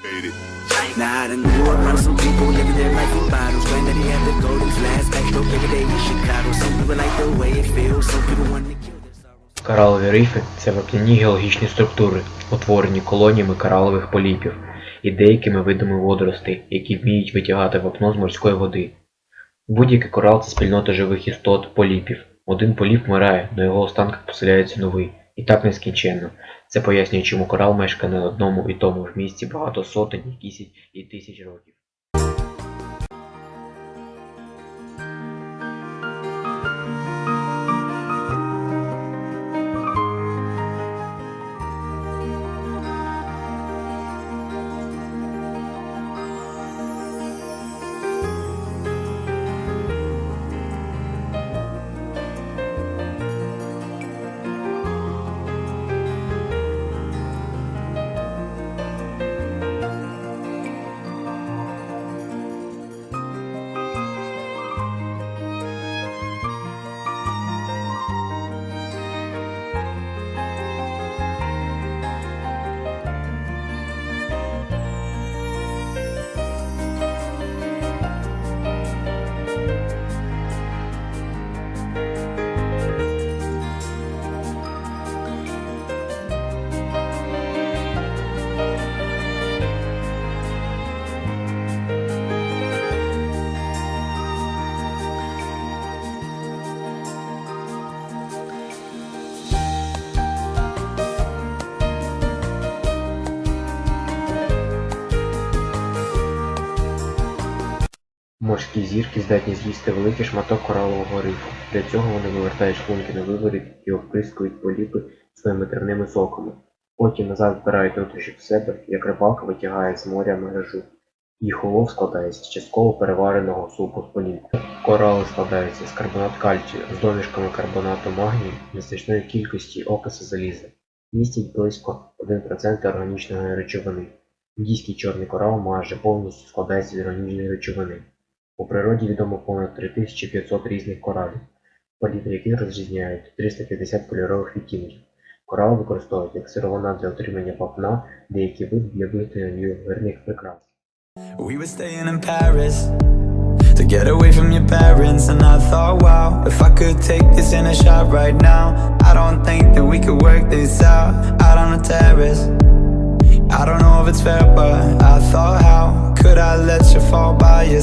Nah, I done grew up around some people living their life in bottles. Granddaddy had the golden flask, backstroke every day in Chicago. Some people like the way it feels, some people want to kill. Коралові рифи це вапняні геологічні структури, утворені колоніями коралових поліпів і деякими видами водоростей, які вміють витягати вапно з морської води. Будь-який корал це спільнота живих істот поліпів. Один поліп вмирає, на його останках поселяється новий. І так нескінченно. Це пояснює, чому корал мешкає на одному і тому ж місці багато сотень, і тисяч років. Морські зірки здатні з'їсти великий шматок коралового рифу. Для цього вони вивертають шлунки на виворіт і обприскують поліпи своїми травними соками. Потім назад збирають нутрощі в себе, як рибалка витягає з моря мережу. Їх улов складається з частково перевареного супу з поліпів. Корали складаються з карбонат кальцію з домішками карбонату магнію незначної кількості окиси заліза. Містять близько 1% органічної речовини. Індійський чорний корал майже повністю складається з органічної речовини. У природі відомо понад 3500 різних коралів, палітри яких розрізняють 350 кольорових відтінків. Корал використовують як сировина для отримання вапна, деякі види для виготовлення ювелірних прикрас. We were staying in Paris to get away from your parents, and I thought, wow, if I could take this in a shot right now, I don't think that we could work this out out on the terrace. I don't know if it's fair, but I thought, how could I let you fall by yourself?